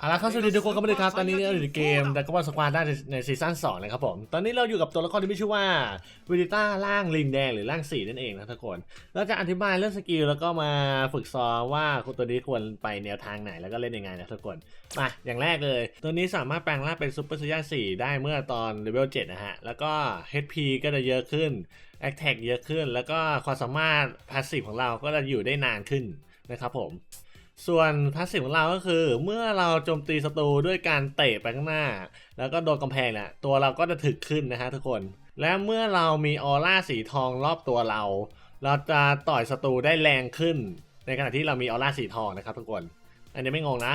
เอาละครับสวัสดีทุกคนกันด้วยครับตอนนี้เราอยู่ในเกมแต่ก็ว่าสควาได้ในซีซั่น2นะครับผมตอนนี้เราอยู่กับตัวละครที่มีชื่อว่าวิดิต้าร่างลิงแดงหรือร่างสีนั่นเองนะทุกคนเราจะอธิบายเรื่องสกิลแล้วก็มาฝึกซ้อมว่าคนตัวนี้ควรไปแนวทางไหนแล้วก็เล่นยังไงนะทุกคนมาอย่างแรกเลย ตัวนี้สามารถแปลงร่างเป็นซูเปอร์ซูย่า4ได้เมื่อตอนเลเวล7นะฮะแล้วก็ HP ก็จะเยอะขึ้น a t t a c เยอะขึ้น แล้วก็ความสามารถพาสซีฟของเราก็จะอยู่ได้นานขึ้นนะครับผม ส่วนพาสซีฟของเราก็คือ เมื่อเราโจมตีศัตรูด้วยการเตะไปข้างหน้า แล้วก็โดนกำแพงเนี่ยตัวเราก็จะถึกขึ้นนะฮะทุกคน และเมื่อเรามีออร่าสีทองรอบตัวเรา เราจะต่อยศัตรูได้แรงขึ้น ในขณะที่เรามีออร่าสีทองนะครับทุกคน อันนี้ไม่งงนะ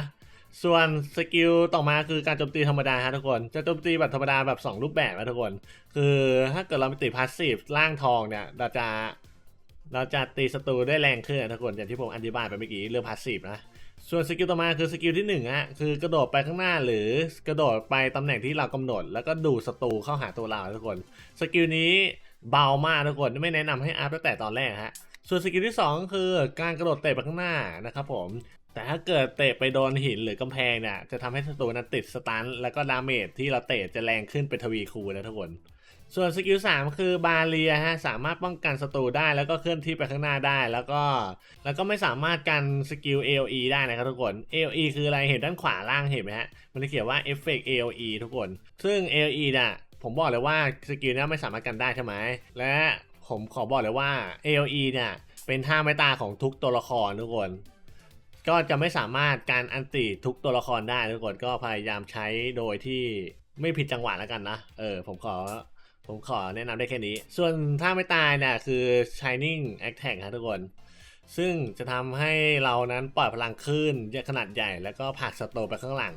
ส่วนสกิลต่อมาคือการโจมตีธรรมดาฮะทุกคน จะโจมตีแบบธรรมดาแบบ 2 รูปแบบนะทุกคน คือถ้าเกิดเราไปติดพาสซีฟร่างทองเนี่ยเราจะ เราจะตีศัตรูได้แรงขึ้นนะทุกคนอย่างที่ผมอธิบายไปเมื่อกี้เรื่องพาสซีฟนะส่วนสกิลต่อมาคือสกิลที่หนึ่งฮะคือกระโดดไปข้างหน้าหรือกระโดดไปตำแหน่งที่เรากำหนด แล้วก็ดูศัตรูเข้าหาตัวเราทุกคนสกิลนี้เบามากทุกคนไม่แนะนำให้อัพตั้งแต่ตอนแรกฮะส่วนสกิลที่สองคือการกระโดดเตะไปข้างหน้านะครับผมแต่ถ้าเกิดเตะไปโดนหินหรือกำแพงเนี่ยจะทำให้ศัตรูนั้นติดสตันแล้วก็ดาเมจที่เราเตะจะแรงขึ้นเป็นทวีคูณนะทุกคน ส่วนสกิล3คือบาเรียฮะสามารถป้องกันศัตรูได้แล้วก็เคลื่อนที่ไปข้างหน้าได้ แล้วก็แล้วก็ไม่สามารถกันสกิล AOE ได้นะครับทุกคน AOE คืออะไรเห็นด้านขวาล่างเห็นไหมฮะมันจะเขียนว่า Effect AOE ทุกคน ซึ่ง AOE น่ะผมบอกเลยว่าสกิลนี้ไม่สามารถกันได้ใช่ไหมและผมขอบอกเลยว่า AOE เนี่ยเป็นท่าไม้ตาของทุกตัวละครทุกคน ก็จะไม่สามารถการอันติทุกตัวละครได้ทุกคนก็พยายามใช้โดยที่ไม่ผิดจังหวะแล้วกันนะเออผมขอ ผมขอแนะนำได้แค่นี้ ส่วนถ้าไม่ตายเนี่ยคือ Shining Attack ครับทุกคน ซึ่งจะทำให้เรานั้นปล่อยพลังคลื่นขนาดใหญ่ แล้วก็ผลักสโตไปข้างหลัง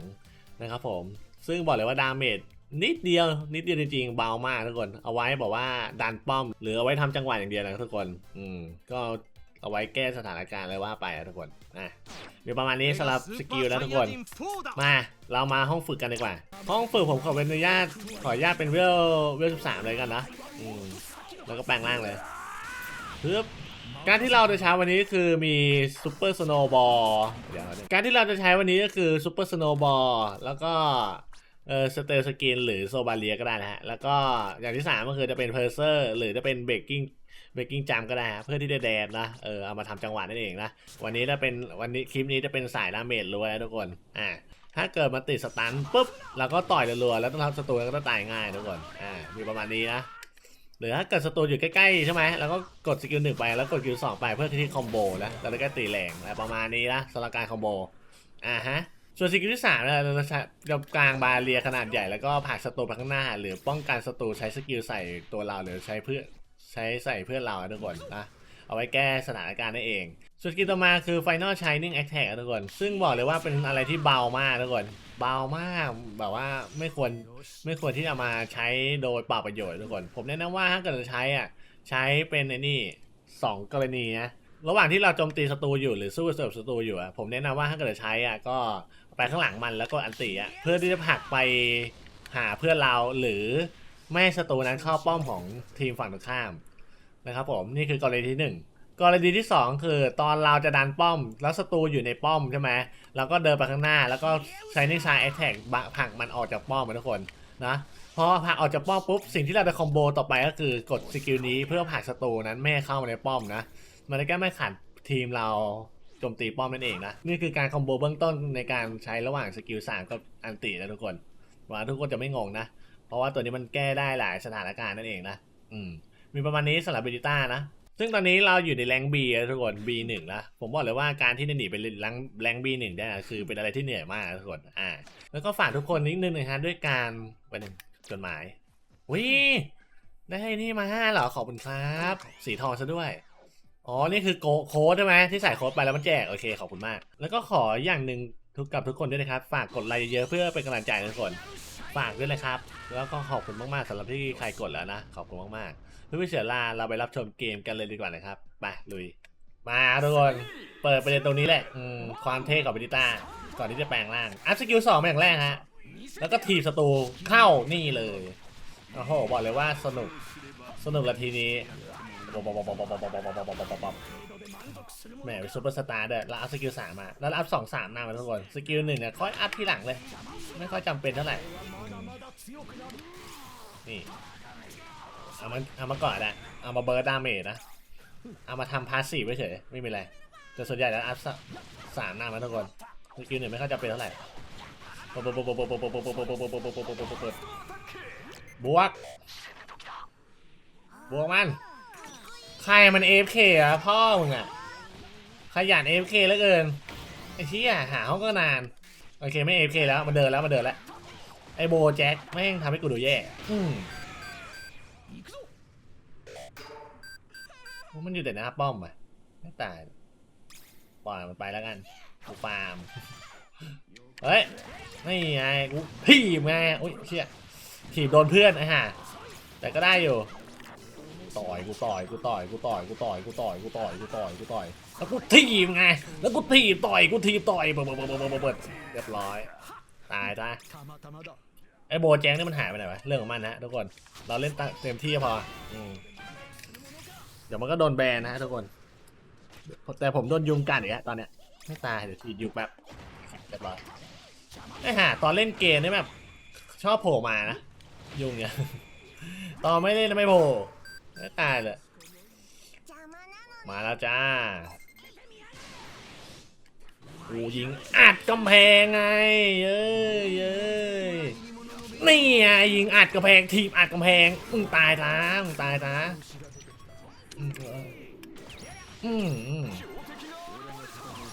นะครับผม ซึ่งบอกเลยว่าดาเมจนิดเดียวนิดเดียวจริงๆเบามากทุกคน เอาไว้บอกว่าดันป้อม หรือเอาไว้ทำจังหวะอย่างเดียวนะทุกคน อืมก็ เอาไว้แก้สถานการณ์เลยว่าไปนะทุกคนอะมีประมาณนี้สำหรับสกิลแล้วทุกคน มาเรามาห้องฝึกกันดีกว่า ห้องฝึกผมขอเป็นอนุญาตขออนุญาตเป็นเวลเวลสิบสามเลยกันนะอืมแล้วก็แปลงร่างเลยฮึบการที่เราจะใช้วันนี้คือมีซูเปอร์สโนว์บอลเดี๋ยวนะการที่เราจะใช้วันนี้ก็คือซูเปอร์สโนว์บอลแล้วก็เออสเตลสกินหรือโซบาเลียก็ได้นะฮะ แล้วก็อย่างที่สามก็คือจะเป็นเพอร์เซอร์หรือจะเป็นเบกกิ้ง เบกกิ้งจามก็ได้ฮะเพื่อที่จะแดนนะเออเอามาทำจังหวะนั่นเองนะวันนี้จะเป็นวันนี้คลิปนี้จะเป็นสายดาเมจล้วนนะทุกคนอ่าถ้าเกิดมันติดสตันปุ๊บเราก็ต่อยรัวๆแล้วต้องทำศัตรูก็ต้องตายง่ายทุกคนอ่ามีประมาณนี้นะหรือถ้าเกิดศัตรูอยู่ใกล้ๆใช่ไหมแล้วก็กดสกิลหนึ่งไปแล้วกดสกิลสองไปเพื่อที่คอมโบนะแล้วก็ตีแรงอะไรประมาณนี้นะสำหรับการคอมโบอ่าฮะส่วนสกิลที่สามเราจะใช้กลางบาเรียขนาดใหญ่แล้วก็ผลักศัตรูไปข้างหน้า หรือป้องกันศัตรูใช้สกิลใส่ตัวเราหรือใช้เพื่อ ใช้ใส่เพื่อนเราทุกคนนะเอาไว้แก้สถานการณ์นั่นเองส่วนสกิต่อมาคือ Final Shining Attack ทุกคน ซึ่งบอกเลยว่าเป็นอะไรที่เบามากทุกคน เบามาก แบบว่าไม่ควรไม่ควรที่จะมาใช้โดยเปล่าประโยชน์ทุกคน ผมแนะนำว่าถ้าเกิดจะใช้อะใช้เป็นไอ้นี่สองกรณีนะระหว่างที่เราโจมตีศัตรูอยู่หรือสู้กับศัตรูอยู่อะผมแนะนำว่าถ้าเกิดจะใช้อะก็ไปข้างหลังมันแล้วก็อันติอะเพื่อที่จะผลักไปหาเพื่อนเราหรือ ไม่ให้ศัตรูนั้นเข้าป้อมของทีมฝั่งตรงข้ามนะครับผมนี่คือกรณีที่หนึ่งกรณีที่สองคือตอนเราจะดันป้อม แล้วศัตรูอยู่ในป้อมใช่ไหมเราก็เดินไปข้างหน้า แล้วก็ใช้นิชาแอตแทกผักมันออกจากป้อมนทุกคนนะพอผักออกจากป้อมปุ๊บสิ่งที่เราจะคอมโบต่อไปก็คือกดสกิลนี้เพื่อผักศัตรูนั้นไม่เข้ามาในป้อมนะมันจะแก้ไม่ขัดทีมเราโจมตีป้อมนั่นเองนะนี่คือการคอมโบเบื้องต้นในการใช้ระหว่างสกิลสามกับอันตินะทุกคนว่าทุกคนจะไม่งงนะ เพราะว่าตัวนี้มันแก้ได้หลายสถานการณ์นั่นเองนะอืมมีประมาณนี้สำหรับเบจิต้านะ ซึ่งตอนนี้เราอยู่ในแรง B นะทุกคน B1 แล้วผมบอกเลยว่าการที่จะหนีไปแรงแรง B1 ได้นะคือเป็นอะไรที่เหนื่อยมากนะทุกคนอ่า แล้วก็ฝากทุกคนนิดนึงนะฮะด้วยการไปหนึ่งจดหมายวิได้นี่มาห้าเหรอขอบคุณครับ สีทองซะด้วยอ๋อ นี่คือโค้ดใช่ไหมที่ใส่โค้ดไปแล้วมันแจกโอเคขอบคุณมาก แล้วก็ขออย่างหนึ่งทุกกับทุกคนด้วยนะครับ ฝากกดไลค์เยอะเพื่อเป็นกำลังใจนะทุกคน ฝากด้วยนะครับ แล้วก็ขอบคุณมากๆสำหรับที่ใครกดแล้วนะ ขอบคุณมากๆเพื่อไม่เสียเวลาเราไปรับชมเกมกันเลยดีกว่านะครับ ไปลุย มาทุกคน เปิดประเด็นตรงนี้แหละอืมความเท่ของเบดิต้า ก่อนที่จะแปลงร่าง อัพสกิลสองอย่างแรกฮะ แล้วก็ทีบศัตรูเข้านี่เลย โอ้โห บอกเลยว่าสนุก สนุกละทีนี้ แหมเป็นซูเปอร์สตาร์เด้อแล้วอัพสกิลสามมาแล้วอัพสองสามมาทุกคน สกิลหนึ่งเนี่ยค่อยอัพทีหลังเลย ไม่ค่อยจำเป็นเท่าไหร่ นี่ เอามาเอามาก่อนแหละเอามาเบิร์ดดาเมจนะ เอามาทำพาสซีฟไว้เฉยไม่มีอะไร แต่ส่วนใหญ่แล้วอัพสามหน้ามาทุกคน สกิลหนึ่งไม่ค่อยจำเป็นเท่าไหร่บวก บวกบว รมันเอฟเคอะพ่อมึงอะขยันเอฟเคเหลือเกินไอ้ที่หาเขาก็นาน โอเคไม่เอฟเคแล้วมันเดินแล้วมันเดินแล้ว ไอโบแจ็คแม่งทำให้กูดูแย่อืมมันอยู่แต่หน้าป้อมอะไม่ตายปล่อยมันไปแล้วกันกูฟาร์มเฮ้ยนี่ไงกูทีบไงอุ้ยเชี่ยถีบโดนเพื่อนไอ้ห่าแต่ก็ได้อยู่ ต่อยกูต่อยกูต่อยกูต่อยกูต่อยกูต่อยกูต่อยกูต่อยกูต่อยแล้วกูถีบไงแล้วกูถีบต่อยกูถีบต่อยเบิดเบิดเบิดเบิดเบิดเบิดเรียบร้อยตายตายไอโบแจ้งนี่มันหายไปไหนวะเรื่องของมันนะทุกคนเราเล่นเต็มที่พออืเดี๋ยวมันก็โดนแบนนะทุกคน แต่ผมโดนยุงกัดอีกแล้วตอนเนี้ยไม่ตายเดี๋ยวฉีดยุงแบบเรียบร้อยไอ้ห่าตอนเล่นเกมนี่แบบชอบโผล่มานะยุงเนี่ยตอนไม่เล่นไม่โผล่ ไม่ตายเลย มาแล้วจ้ากูยิงอัดกำแพงไง เย้ยเย้ยนี่ไงยิงอัดกำแพงทีมอัดกำแพงมึงตายท้ามึงตายท้าอืมอืมอืม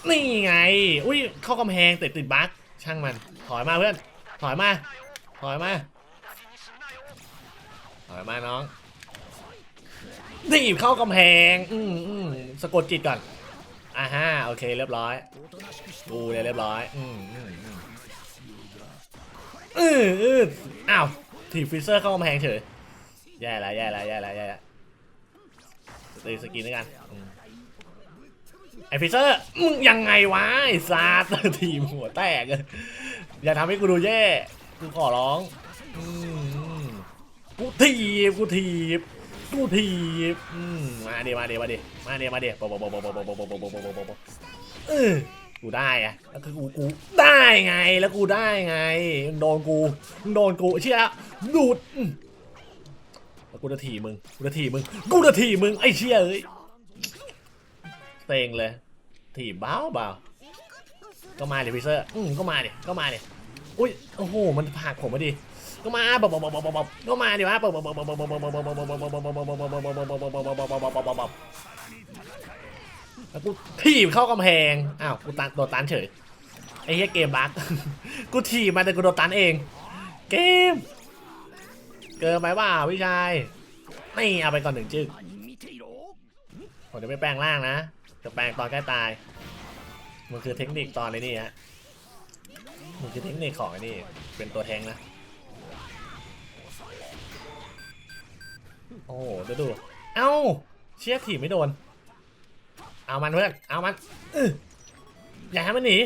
นี่ไง อุ้ยเข้ากำแพงติดติดบั๊กช่างมัน ถอยมาเพื่อน ถอยมา ถอยมา ถอยมาน้อง ดีบเข้ากำแพง อืมอืมสะกดจิตก่อนอ่าฮะโอเคเรียบร้อยกูเนี่ยเรียบร้อย อืมอืมอืมอืมอ้าวถีบฟิเซอร์เข้ากำแพงเฉยแย่ละแย่ละแย่ละแย่ละตีสกินด้วยกันไอฟิเซอร์มึงยังไงวะไอซาตทีมหัวแตกเลยอย่าทำให้กูดูแย่กูขอร้องกูถีบกูถีบ กูถีบมาเดี๋ยวมาเดี๋ยวมาเดี๋ยวมาเดี๋ยวมาเดี๋ยวปะปะปะปะปะปะปะปะปะปะปะปะปะเออกูได้อะแล้วคือกูกูได้ไงแล้วกูได้ไงโดนกูโดนกูเชี่ยแล้วดูดกูจะถีมึงกูจะถีมึงกูจะถีมึงไอ้เชี่ยเอ้ยเต็งเลยถีบเบ้าเบาก็มาเดี๋ยวพิเซอร์อืมก็มาเดี๋ยวก็มาเดี๋ยวอุ้ยโอ้โหมันผลักผมมาดิ ก็มาบบบบบบก็มาดิวะบบบบบบบบบบบบแล้วกูถีบเข้ากำแพง อ้าวกูตันโดนตันเฉย ไอ้เหี้ยเกมบั๊กกูถีบมาแต่กูโดนตันเอง เกม เกินไปว่าพี่ชายไม่เอาไปก่อนหนึ่งจึ๊กผมจะไม่แปลงร่างนะ จะแปลงตอนใกล้ตาย มันคือเทคนิคตอนไอ้นี่ฮะ มันคือเทคนิคของไอ้นี่ เป็นตัวแทงนะ โอ้โหดูดูเอ้าเชี่ยถีบไม่โดน เอามันเพื่อนเอามันอย่าให้มันหนี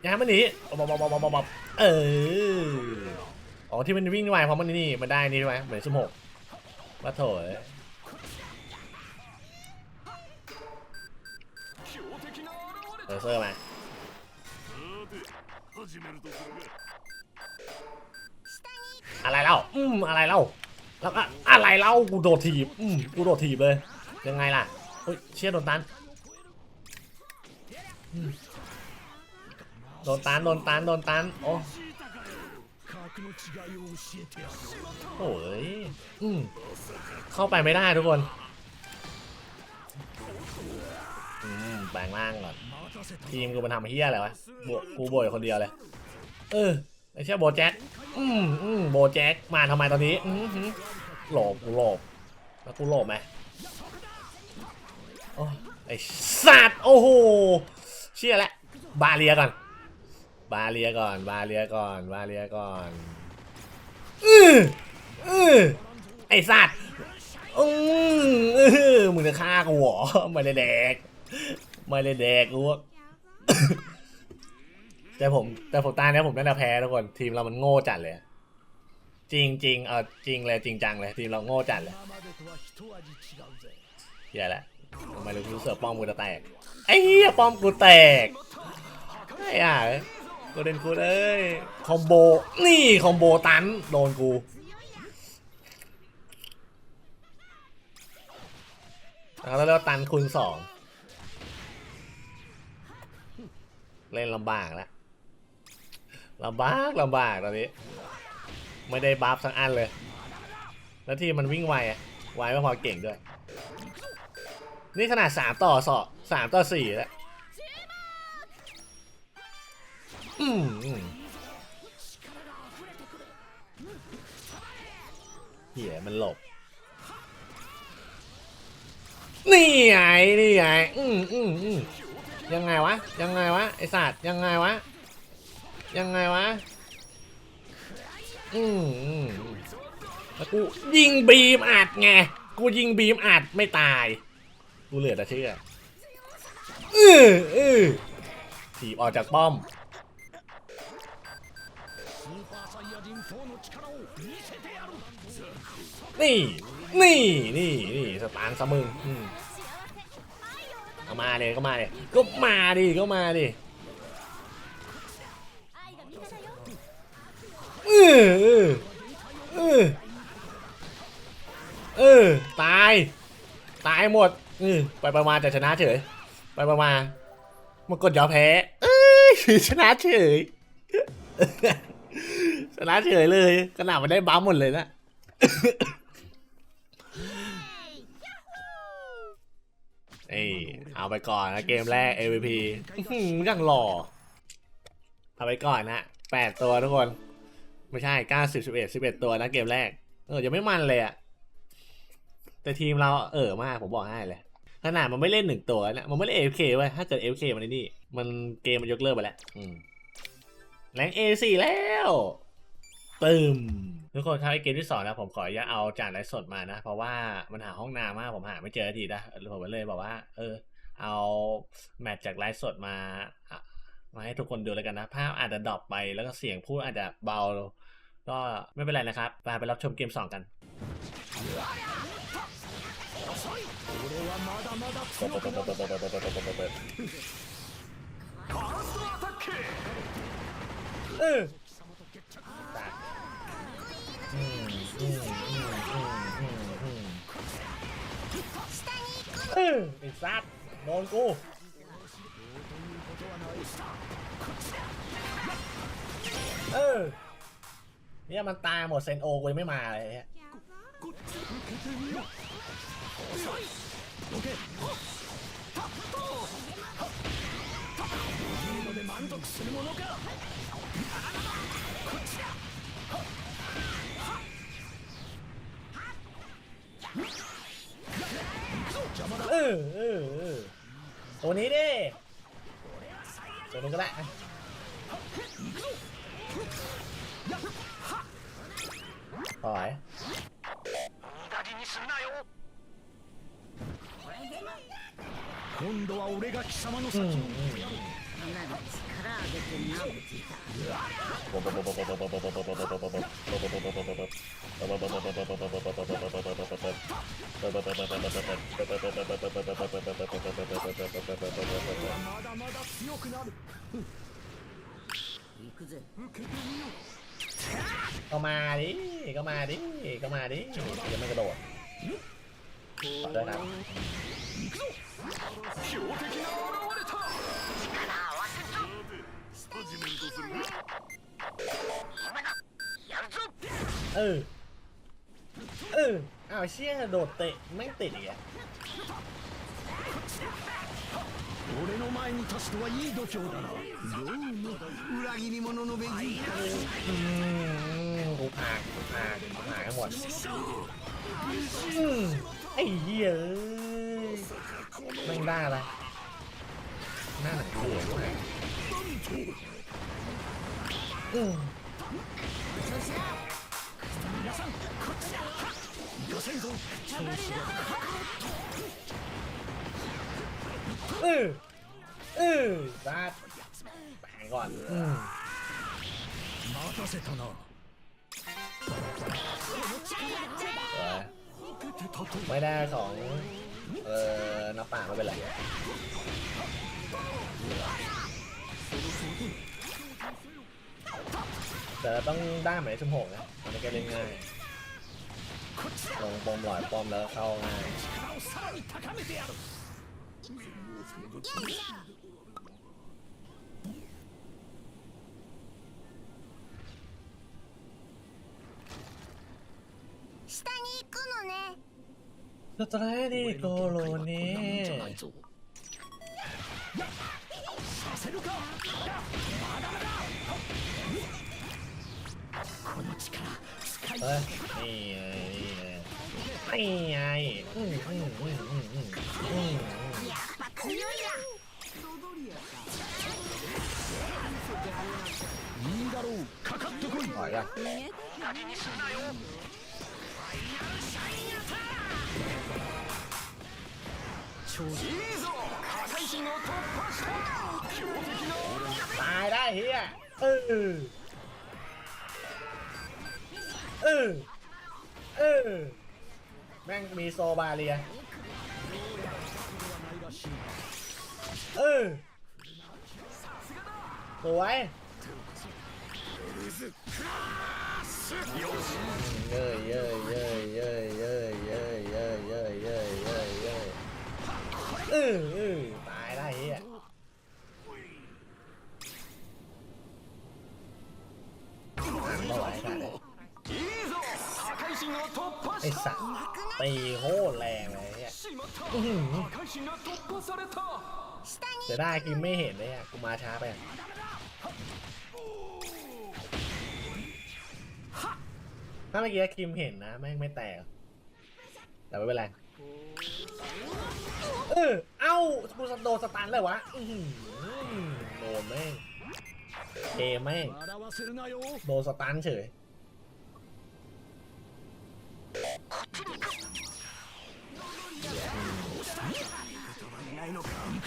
อย่าให้มันหนีบอบบอบบอบบเอออ๋อที่มันวิ่งไวเพราะมันนี่มันได้นี่ด้วยเหมือนสิบหกมาโถเลเซอร์มาอะไรเล่าอืมอะไรเล่า แล้วก็อะไรเล่ากูโดดถีบอืมกูโดดถีบเลย ยังไงล่ะเฮ้ยเชี่ยโดนตันโดนตันโดนตันโดนตันโอ้โอ้ยอืมเข้าไปไม่ได้ทุกคนอืมแปลงร่างก่อนทีมกูมันทำเฮี้ยอะไรวะบวกกูโบยคนเดียวเลย เออ ไอ้เชี่ยโบแจ็คอืมอืมโบแจ็คมาทำไมตอนนี้อืมหืมหลบกูหลบแล้วกูหลบไหมโอ้ไอ้สัตว์โอ้โหเชี่ยแล้วบาเลียก่อน บาเลียก่อน บาเลียก่อน บาเลียก่อนอืออือไอ้สัตว์อืออือมึงจะฆ่ากูเหรอไม่ได้แดกไม่ได้แดกกู แต่ผมแต่ผมตาเนี้ยผมน่าจะแพ้ทุกคนทีมเรามันโง่จัดเลย จริงจริงเออจริงเลยจริงจังเลยทีมเราโง่จัดเลยเหี้ยแหละทำไมรู้สึกป้อมกูจะแตกไอ้เหี้ยป้อมกูแตกไอ้อะกูเด่นกูเอ้ยคอมโบนี่คอมโบตันโดนกูแล้วเรียกว่าตันคูณสองเล่นลำบากแล้ว ลำบากลำบากตอนนี้ ไม่ได้บัฟสักอันเลย แล้วที่มันวิ่งไวอะไวไม่พอเก่งด้วย นี่ขนาดสามต่อสอสามต่อสี่แล้วอืมอืมเหี้ยมันหลบ นี่ไงนี่ไงอืมอืมอืมยังไงวะ ยังไงวะ ไอสัตว์ยังไงวะ ยังไงวะ อืมแล้วกูยิงบีมอัดไง กูยิงบีมอัดไม่ตาย กูเหลือแต่เชื่อเออเออถีบออกจากป้อม นี่ นี่ นี่ นี่ สตางค์ซะมึงอืมเอามาเลยก็มาเลยก็มาดิ ก็มาดิ ออเออเออเออตาย ตายหมดเออไปประมาณแต่ชนะเฉย ไปประมาณมันกดยอมแพ้เอ้ยชนะเฉยชนะเฉยเลยขนาดมันได้บัมหมดเลยนะเอ้ยเอาไปก่อนนะเกมแรก MVP ยังหล่อเอาไปก่อนนะแปดตัวทุกคน ไม่ใช่เก้าสิบสิบเอ็ดสิบเอ็ดตัวนะเกมแรก เออยังไม่มันเลยอะแต่ทีมเราเออมากผมบอกให้เลยขนาดมันไม่เล่นหนึ่งตัวนะมันไม่เล่น AFK เคไว้ถ้าเกิด AFK มันนี่ มันเกมมันยกเลิกไปแล้วอืมแรง A4 แล้วตึมทุกคนครับไอเกมที่สองนะผมขออนุญาตเอาจานไลฟ์สดมานะ เพราะว่ามันหาห้องน้ำมากผมหาไม่เจอทีนะผมเลยบอกว่า เออ เอาแมทจากไลฟ์สดมามาให้ทุกคนดูแล้วกันนะ ภาพอาจจะดรอปไปแล้วก็เสียงพูดอาจจะเบา ก็ไม่เป็นไรนะครับมาไปรับชมเกมสองกันเออเออไอ้สัตว์โดนกูเออ เนี่ยมันตายหมดเซนโอกูยังไม่มาเลยเนี่ยเออเออเออตัวนี้ดิตัวนี้ก็ได้ はい。無駄死にすなよ。今度は俺が貴様の先に、うん、まだまだ強くなる行くぜ受けてみよう ก็มาดิก็มาดิก็มาดิยังไม่กระโดดขอด้ยนะเออเอออ้าวเชี่ยโดดเตะไม่ติดอีกอะ 俺の前に立つとはいい度胸だなどうも裏切り者のベジータ อืมกูผ่านกูผ่านกูผ่านทั้งหมดอืมไอ้เหี้ยเอ้ยแม่งได้อะไรหน้าหนังเสือด้วยอืม 御先祖 เออเออซัแบงก่อนอืมสวยไม่ได้ของ เอ่อนัำป่าไม่เป็นไรแต่ต้องได้หมายมหงหกนะมันก็เล่นง่ายลงปอมหลอยปอมแล้วเข้าง่าย 下に行くのね。ちょっとライリーゴロね。させるか。まだまだ。この力使いいいいいいい。いいいいいいだろうかかってこい ถอยอ่ะ 超人いいぞ破壊神を突破した強敵な ตายได้เฮียเออเออเออแม่งมีโซบาเรีย เออสวยเย้ยเย้ยเย้ยเย้ยเย้ยเย้ยเย้ยเย้ยเย้ยเย้ยเย้ยเออเออตายได้เฮียไอ้สัตว์ตีโคตรแรงเลยเนี่ย จะได้กินไม่เห็นเลยอะกูมาช้าไปอะถ้าเมื่อกี้คิมเห็นนะแม่งไม่แตกแต่ไม่เป็นไรเออเอ้ากูสโดสตันเลยวะโดนแม่งเกมแม่งโดนสตันเฉย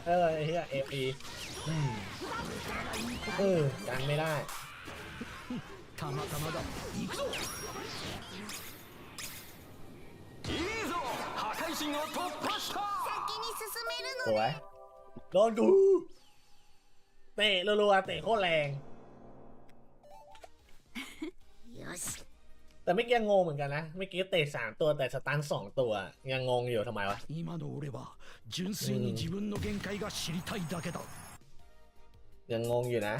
เออเออไอ้เฮียเอฟีเออกันไม่ได้ たまたまだ行くぞいいぞ破壊神を突破した先に進める สวย โดนกู เตะรัวๆเตะโคตรแรง のよし แต่ไม่เกี้ยงงเหมือนกันนะไม่เกี้เตะสามตัวแต่สตันสองตัว ยังงงอยู่ทำไมวะยังงงอยู่นะ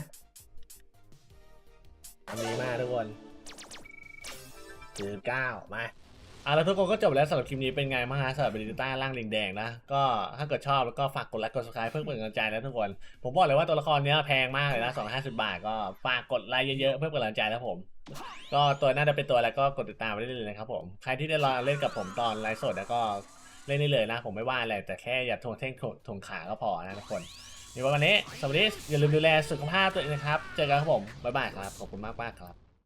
อันนี้มากทุกคนคือเก้ามาเอาละทุกคนก็จบแล้วสำหรับคลิปนี้เป็นไงบ้างฮะสำหรับเบลิต้าล่างแดงๆนะ ก็ถ้าเกิดชอบแล้วก็ฝากกดไลค์กดซับสไครป์เพื่อเป็นกำลังใจนะทุกคน ผมบอกเลยว่าตัวละครนี้แพงมากเลยนะสองห้าสิบบาทก็ฝากกดไลค์เยอะๆเพื่อเป็นกำลังใจนะผม ก็ตัวน่าจะเป็นตัวอะไรก็กดติดตามไปได้เลยนะครับผม ใครที่ได้รอเล่นกับผมตอนไลฟ์สดแล้วก็เล่นได้เลยนะ ผมไม่ว่าอะไรแต่แค่อย่าทวงเท่งทวงขาก็พอนะทุกคนในวันนี้สวัสดีอย่าลืมดูแลสุขภาพตัวเองนะครับ เจอกันครับผม บ๊ายบายครับ ขอบคุณมากมากครับ